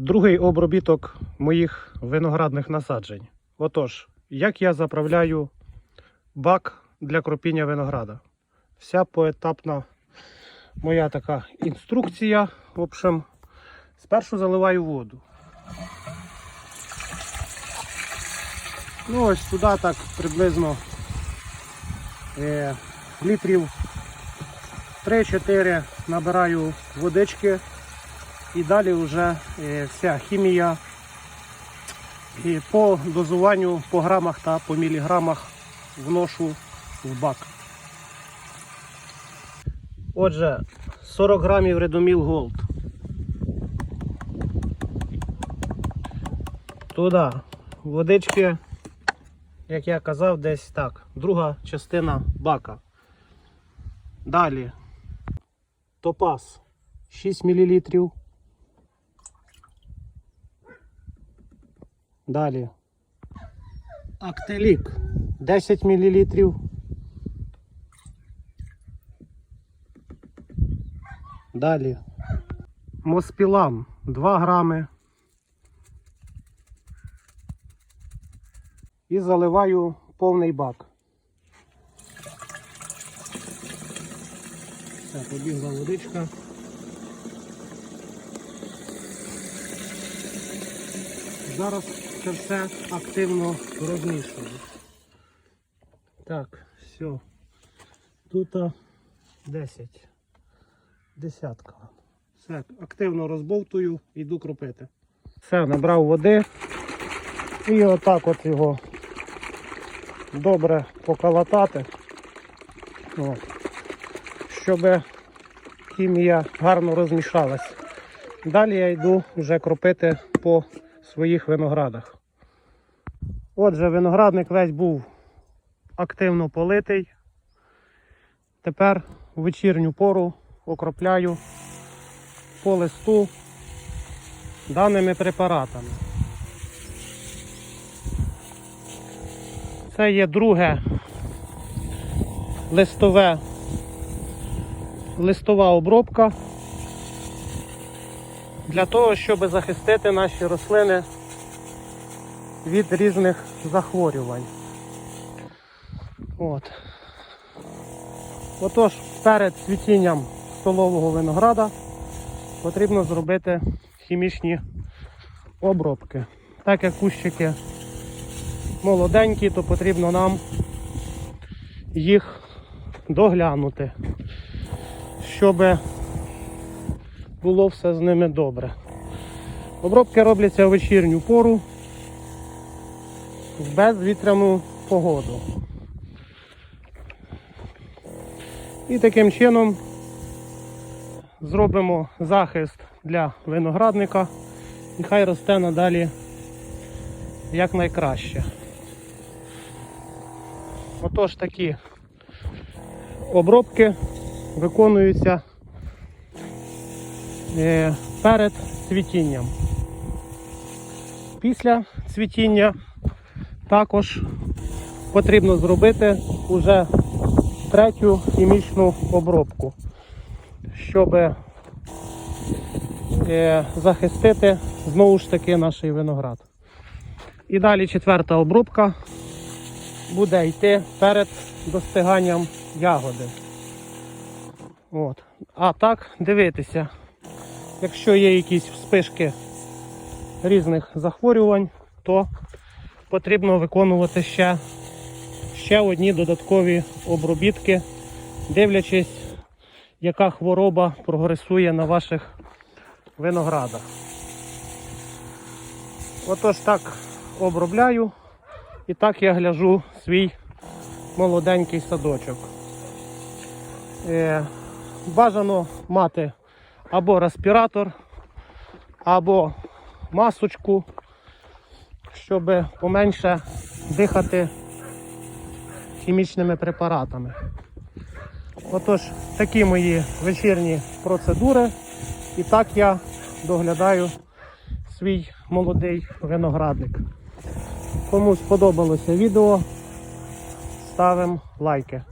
Другий обробіток моїх виноградних насаджень. Отож, як я заправляю бак для кропіння винограда. Вся поетапна моя така інструкція. В общем, спершу заливаю воду. Ну, ось туди так приблизно е, літрів 3-4 набираю водички. І далі вже е, вся хімія і по дозуванню по грамах та по міліграмах вношу в бак. Отже, 40 грамів Redomil Gold. Туди водички, як я казав, десь так. Друга частина бака. Далі топаз 6 мл. Далі. Актелік 10 мл. Далі. Моспілан 2 грами. І заливаю повний бак. Все, побігла водичка. Зараз це все активно розмішую. Так, все. Тут 10. Десятка. Все, активно розбовтую, йду кропити. Все, набрав води. І отак от його добре поколотати. От. Щоб хімія гарно розмішалась. Далі я йду вже кропити по своїх виноградах. Отже, виноградник весь був активно политий. Тепер в вечірню пору окропляю по листу даними препаратами. Це є друге листове, листова обробка для того, щоб захистити наші рослини від різних захворювань. От. Отож, перед цвітінням столового винограда потрібно зробити хімічні обробки. Так як кущики молоденькі, то потрібно нам їх доглянути, щоб було все з ними добре. Обробки робляться в вечірню пору в безвітряну погоду. І таким чином зробимо захист для виноградника і хай росте надалі якнайкраще. Отож такі обробки виконуються перед цвітінням. Після цвітіння також потрібно зробити уже третю хімічну обробку, щоб е, захистити знову ж таки наш виноград. І далі четверта обробка буде йти перед достиганням ягоди. От. А так, дивитися, якщо є якісь вспишки різних захворювань, то потрібно виконувати ще, ще одні додаткові обробітки, дивлячись, яка хвороба прогресує на ваших виноградах. Отож так обробляю і так я гляжу свій молоденький садочок. Е, бажано мати або респіратор, або масочку, щоб поменше дихати хімічними препаратами. Отож, такі мої вечірні процедури. І так я доглядаю свій молодий виноградник. Кому сподобалося відео, ставимо лайки.